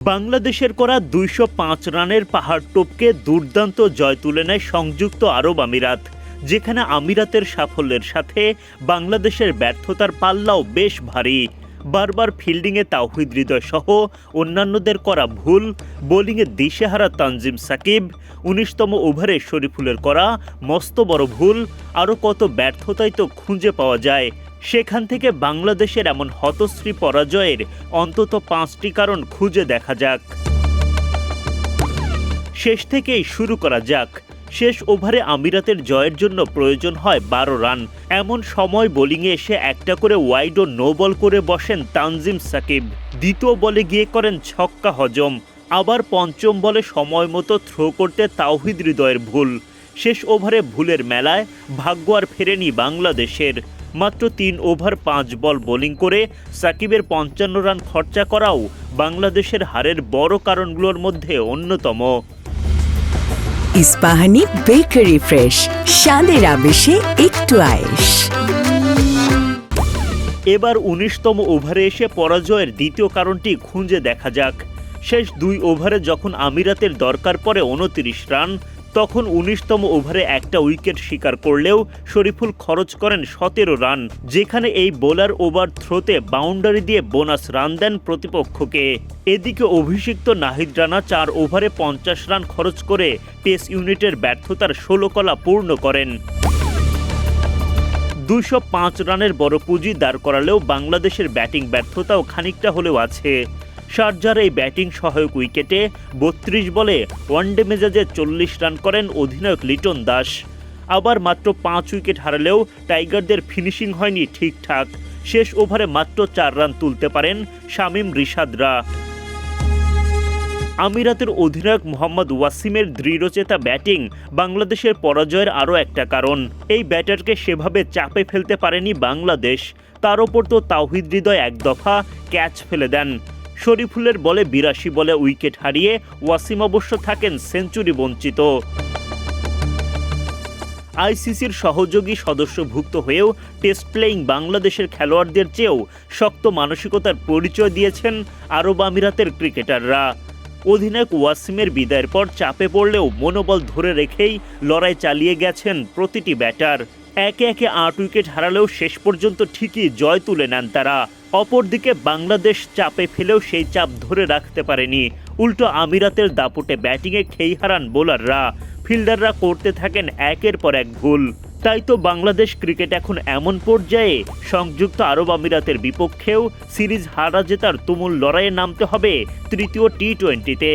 বাংলাদেশের করা দুইশো পাঁচ রানের পাহাড় টোপকে দুর্দান্ত জয় তুলে নেয় সংযুক্ত আরব আমিরাত, যেখানে আমিরাতের সাফল্যের সাথে বাংলাদেশের ব্যর্থতার পাল্লাও বেশ ভারী। বারবার ফিল্ডিংয়ে তাওহিদ হৃদয় সহ অন্যান্যদের করা ভুল, বোলিংয়ে দিশেহারা তানজিম সাকিব, উনিশতম ওভারে শরীফুলের করা মস্ত বড় ভুল, আরও কত ব্যর্থতাই তো খুঁজে পাওয়া যায়। সেখান থেকে বাংলাদেশের এমন হতশ্রী পরাজয়ের অন্তত পাঁচটি কারণ খুঁজে দেখা যাক। শেষ থেকেই শুরু করা যাক। শেষ ওভারে আমিরাতের জয়ের জন্য প্রয়োজন হয় বারো রান। এমন সময় বোলিংয়ে এসে একটা করে ওয়াইড ও নো বল করে বসেন তানজিম সাকিব। দ্বিতীয় বলে গিয়ে করেন ছক্কা হজম। আবার পঞ্চম বলে সময় মতো থ্রো করতে তাওহিদ হৃদয়ের ভুল। শেষ ওভারে ভুলের মেলায় ভাগ্য আর ফেরেনি বাংলাদেশের। মাত্র তিন ওভার পাঁচ বল বোলিং করে সাকিবের পঞ্চান্ন রান খরচা করাও বাংলাদেশের হারের বড় কারণগুলোর মধ্যে অন্যতম। ইস্পাহানি বেকারি ফ্রেশ স্বাদের আবেশে একটু আয়েশ। এবার উনিশতম ওভারে এসে পরাজয়ের দ্বিতীয় কারণটি খুঁজে দেখা যাক। শেষ দুই ওভারে যখন আমিরাতের দরকার পড়ে উনত্রিশ রান তখন উনিশতম ওভারে একটা উইকেট শিকার করলেও শরীফুল খরচ করেন সতেরো রান, যেখানে এই বোলার ওভার থ্রোতে বাউন্ডারি দিয়ে বোনাস রান দেন প্রতিপক্ষকে। এদিকে অভিষিক্ত নাহিদ রানা চার ওভারে পঞ্চাশ রান খরচ করে পেস ইউনিটের ব্যর্থতার ষোলো কলা পূর্ণ করেন। পাঁচ রানের বড় পুঁজি দাঁড় করালেও বাংলাদেশের ব্যাটিং ব্যর্থতাও খানিকটা হলেও আছে। শারজার এই ব্যাটিং সহায়ক উইকেটে বত্রিশ বলে ওয়ানডে মেজাজে চল্লিশ রান করেন অধিনায়ক লিটন দাস। আবার মাত্র পাঁচ উইকেট হারালেও টাইগারদের ফিনিশিং হয়নি ঠিকঠাক। শেষ ওভারে মাত্র চার রান তুলতে পারেন শামীম রিশাদরা। আমিরাতের অধিনায়ক মোহাম্মদ ওয়াসিমের দৃঢ়চেতা ব্যাটিং বাংলাদেশের পরাজয়ের আরও একটা কারণ। এই ব্যাটারকে সেভাবে চাপে ফেলতে পারেনি বাংলাদেশ। তার ওপর তো তাওহিদ হৃদয় এক দফা ক্যাচ ফেলে দেন। শরীফুলের বলে বিরাশি বলে উইকেট হারিয়ে ওয়াসিম অবশ্য থাকেন সেঞ্চুরি বঞ্চিত। আইসিসির সহযোগী সদস্যভুক্ত হয়েও টেস্ট প্লেয়িং বাংলাদেশের খেলোয়াড়দের চেয়েও শক্ত মানসিকতার পরিচয় দিয়েছেন আরব আমিরাতের ক্রিকেটাররা। অধিনায়ক ওয়াসিমের বিদায়ের পর চাপে পড়লেও মনোবল ধরে রেখেই লড়াই চালিয়ে গেছেন প্রতিটি ব্যাটার। একে একে আট উইকেট হারালেও শেষ পর্যন্ত ঠিকই জয় তুলে নেন তারা। অপরদিকে বাংলাদেশ চাপে ফেলেও সেই চাপ ধরে রাখতে পারেনি। উল্টো আমিরাতের দাপটে ব্যাটিংয়ে খেই হারান বোলাররা। ফিল্ডাররা করতে থাকেন একের পর এক ভুল। তাই তো বাংলাদেশ ক্রিকেট এখন এমন পর্যায়ে, সংযুক্ত আরব আমিরাতের বিপক্ষেও সিরিজ হারা জেতার তুমুল লড়াইয়ে নামতে হবে তৃতীয় টি টোয়েন্টিতে